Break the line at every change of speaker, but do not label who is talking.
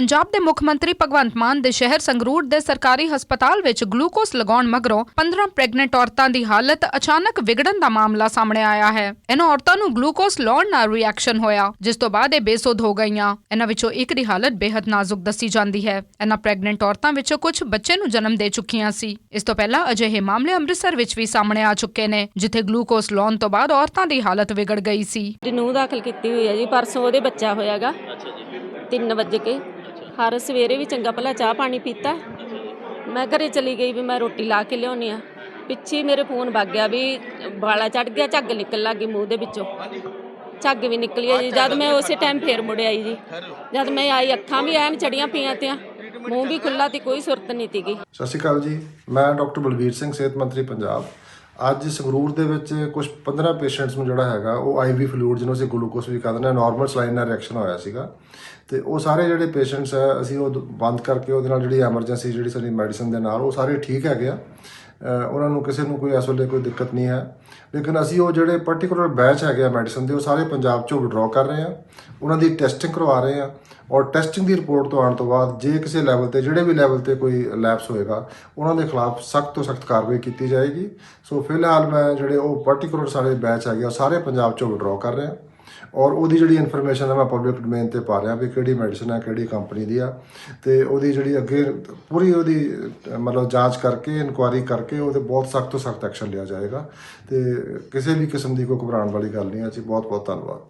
ਪੰਜਾਬ ਦੇ ਮੁੱਖ ਮੰਤਰੀ ਭਗਵੰਤ ਮਾਨ ਦੇ ਸ਼ਹਿਰ ਸੰਗਰੂਰ ਦੇ ਸਰਕਾਰੀ ਹਸਪਤਾਲ ਵਿੱਚ ਗਲੂਕੋਸ ਲਗਾਉਣ ਮਗਰੋਂ 15 ਪ੍ਰੈਗਨੈਂਟ ਔਰਤਾਂ ਦੀ ਹਾਲਤ ਅਚਾਨਕ ਵਿਗੜਨ ਦਾ ਮਾਮਲਾ ਸਾਹਮਣੇ ਆਇਆ ਹੈ। ਇਹਨਾਂ ਔਰਤਾਂ ਨੂੰ ਗਲੂਕੋਸ ਲਾਉਣ ਨਾਲ ਰਿਐਕਸ਼ਨ ਹੋਇਆ ਜਿਸ ਤੋਂ ਬਾਅਦ ਇਹ ਬੇਸੁੱਧ ਹੋ ਗਈਆਂ। ਇਹਨਾਂ ਵਿੱਚੋਂ ਇੱਕ ਦੀ ਹਾਲਤ ਬੇहद ਨਾਜ਼ੁਕ ਦੱਸੀ ਜਾਂਦੀ ਹੈ। ਇਹਨਾਂ ਪ੍ਰੈਗਨੈਂਟ ਔਰਤਾਂ ਵਿੱਚੋਂ ਕੁਝ ਬੱਚੇ ਨੂੰ ਜਨਮ ਦੇ ਚੁੱਕੀਆਂ ਸੀ। ਇਸ ਤੋਂ ਪਹਿਲਾਂ ਅਜਿਹੇ ਮਾਮਲੇ ਅੰਮ੍ਰਿਤਸਰ ਵਿੱਚ ਵੀ ਸਾਹਮਣੇ ਆ ਚੁੱਕੇ ਨੇ ਜਿੱਥੇ ਗਲੂਕੋਸ ਲਾਉਣ ਤੋਂ ਬਾਅਦ ਔਰਤਾਂ ਦੀ ਹਾਲਤ ਵਿਗੜ ਗਈ ਸੀ।
ਨੂੰਹ ਦਾਖਲ ਕੀਤੀ ਹੋਈ ਹੈ ਜੀ ਪਰਸੋਂ ਉਹਦੇ ਬੱਚਾ ਹੋਇਆਗਾ। 3 ਵਜੇ ਕੇ। ਹਰ ਸਵੇਰੇ ਵੀ ਚੰਗਾ ਭਲਾ ਚਾਹ ਪਾਣੀ ਪੀਤਾ। ਮੈਂ ਘਰੇ ਚਲੀ ਗਈ ਵੀ ਮੈਂ ਰੋਟੀ ਲਾ ਕੇ ਲਿਆਉਣੀ ਆ। ਪਿੱਛੇ ਮੇਰੇ ਫੋਨ ਵੱਗ ਗਿਆ ਵੀ ਵਾਲਾ ਚੜ ਗਿਆ, ਝੱਗ ਨਿਕਲ ਲੱਗੀ ਮੂੰਹ ਦੇ ਵਿੱਚੋਂ। ਝੱਗ ਵੀ ਨਿਕਲੀ ਹੈ ਜੀ। ਜਦ ਮੈਂ ਉਸੇ ਟਾਈਮ ਫੇਰ ਮੁੜ ਆਈ ਜੀ। ਜਦ ਮੈਂ ਆਈ, ਅੱਖਾਂ ਵੀ ਐਨ ਚੜੀਆਂ ਪਈਆਂ ਤੀਆਂ। ਮੂੰਹ ਵੀ ਖੁੱਲਾ ਤੇ ਕੋਈ ਸੁਰਤ ਨਹੀਂ ਤੀਗੀ
ਸਤਿ ਸ਼੍ਰੀ ਅਕਾਲ ਜੀ। ਮੈਂ ਡਾਕਟਰ ਬਲਵੀਰ ਸਿੰਘ, ਸਿਹਤ ਮੰਤਰੀ ਪੰਜਾਬ। ਅੱਜ ਸੰਗਰੂਰ ਦੇ ਵਿੱਚ ਕੁਝ 15 ਪੇਸ਼ੈਂਟਸ ਨੂੰ ਜਿਹੜਾ ਹੈਗਾ, ਉਹ ਆਈਵੀ ਫਲੂਇਡ ਜਿਹਨੂੰ ਅਸੀਂ ਗਲੂਕੋਸ ਵੀ ਕਹਿੰਦੇ ਨੇ ਨਾਰਮਲ ਸਲਾਈਨ ਨਾਲ ਰਿਐਕਸ਼ਨ ਹੋਇਆ ਸੀਗਾ। ਤੇ ਉਹ ਸਾਰੇ ਜਿਹੜੇ ਪੇਸ਼ੈਂਟਸ ਆ, ਅਸੀਂ ਉਹ ਬੰਦ ਕਰਕੇ ਉਹਦੇ ਨਾਲ ਜਿਹੜੀ ਐਮਰਜੈਂਸੀ ਜਿਹੜੀ ਸਾਡੀ ਮੈਡੀਸਨ ਦੇ ਨਾਲ, ਉਹ ਸਾਰੇ ਠੀਕ ਹੈਗੇ ਆ। ਉਹਨਾਂ ਨੂੰ ਕਿਸੇ ਨੂੰ ਕੋਈ ਇਸ ਵੇਲੇ ਕੋਈ ਦਿੱਕਤ ਨਹੀਂ ਹੈ। ਲੇਕਿਨ ਅਸੀਂ ਉਹ ਜਿਹੜੇ ਪਾਰਟਿਕੂਲਰ ਬੈਚ ਹੈਗੇ ਆ ਮੈਡੀਸਨ ਦੇ ਉਹ ਸਾਰੇ ਪੰਜਾਬ ਚੋਂ ਵਿਡਰਾਅ ਕਰ ਰਹੇ ਆ। ਉਹਨਾਂ ਦੀ ਟੈਸਟਿੰਗ ਕਰਵਾ ਰਹੇ ਆ ਔਰ ਟੈਸਟਿੰਗ ਦੀ ਰਿਪੋਰਟ ਤੋਂ ਆਉਣ ਤੋਂ ਬਾਅਦ ਜੇ ਕਿਸੇ ਲੈਵਲ ਤੇ ਜਿਹੜੇ ਵੀ ਲੈਵਲ ਤੇ ਕੋਈ ਲੈਪਸ ਹੋਏਗਾ ਉਹਨਾਂ ਦੇ ਖਿਲਾਫ ਸਖਤ ਤੋਂ ਸਖਤ ਕਾਰਵਾਈ ਕੀਤੀ ਜਾਏਗੀ। ਸੋ ਫਿਲਹਾਲ ਮੈਂ ਜਿਹੜੇ ਉਹ ਪਾਰਟਿਕੂਲਰ ਸਾਰੇ ਬੈਚ ਹੈਗੇ ਆ, ਉਹ ਸਾਰੇ ਪੰਜਾਬ ਚੋਂ ਵਿਡਰਾਅ ਕਰ ਰਹੇ ਆ। ਔਰ ਉਹਦੀ ਜਿਹੜੀ ਇਨਫੋਰਮੇਸ਼ਨ ਹੈ ਮੈਂ ਪਬਲਿਕ ਡੋਮੇਨ ਤੇ ਪਾ ਰਿਹਾ ਵੀ ਕਿਹੜੀ ਮੈਡੀਸਨ ਹੈ ਕਿਹੜੀ ਕੰਪਨੀ ਦੀ ਆ। ਤੇ ਉਹਦੀ ਜਿਹੜੀ ਅੱਗੇ ਪੂਰੀ ਉਹਦੀ, ਮਤਲਬ ਜਾਂਚ ਕਰਕੇ ਇਨਕੁਆਇਰੀ ਕਰਕੇ ਉਹਦੇ ਬਹੁਤ ਸਖਤ ਤੋਂ ਸਖਤ ਐਕਸ਼ਨ ਲਿਆ ਜਾਏਗਾ। ਤੇ ਕਿਸੇ ਵੀ ਕਿਸਮ ਦੀ ਕੋਈ ਘਬਰਾਉਣ ਵਾਲੀ ਗੱਲ ਨਹੀਂ ਹੈ ਜੀ ਬਹੁਤ ਬਹੁਤ ਧੰਨਵਾਦ।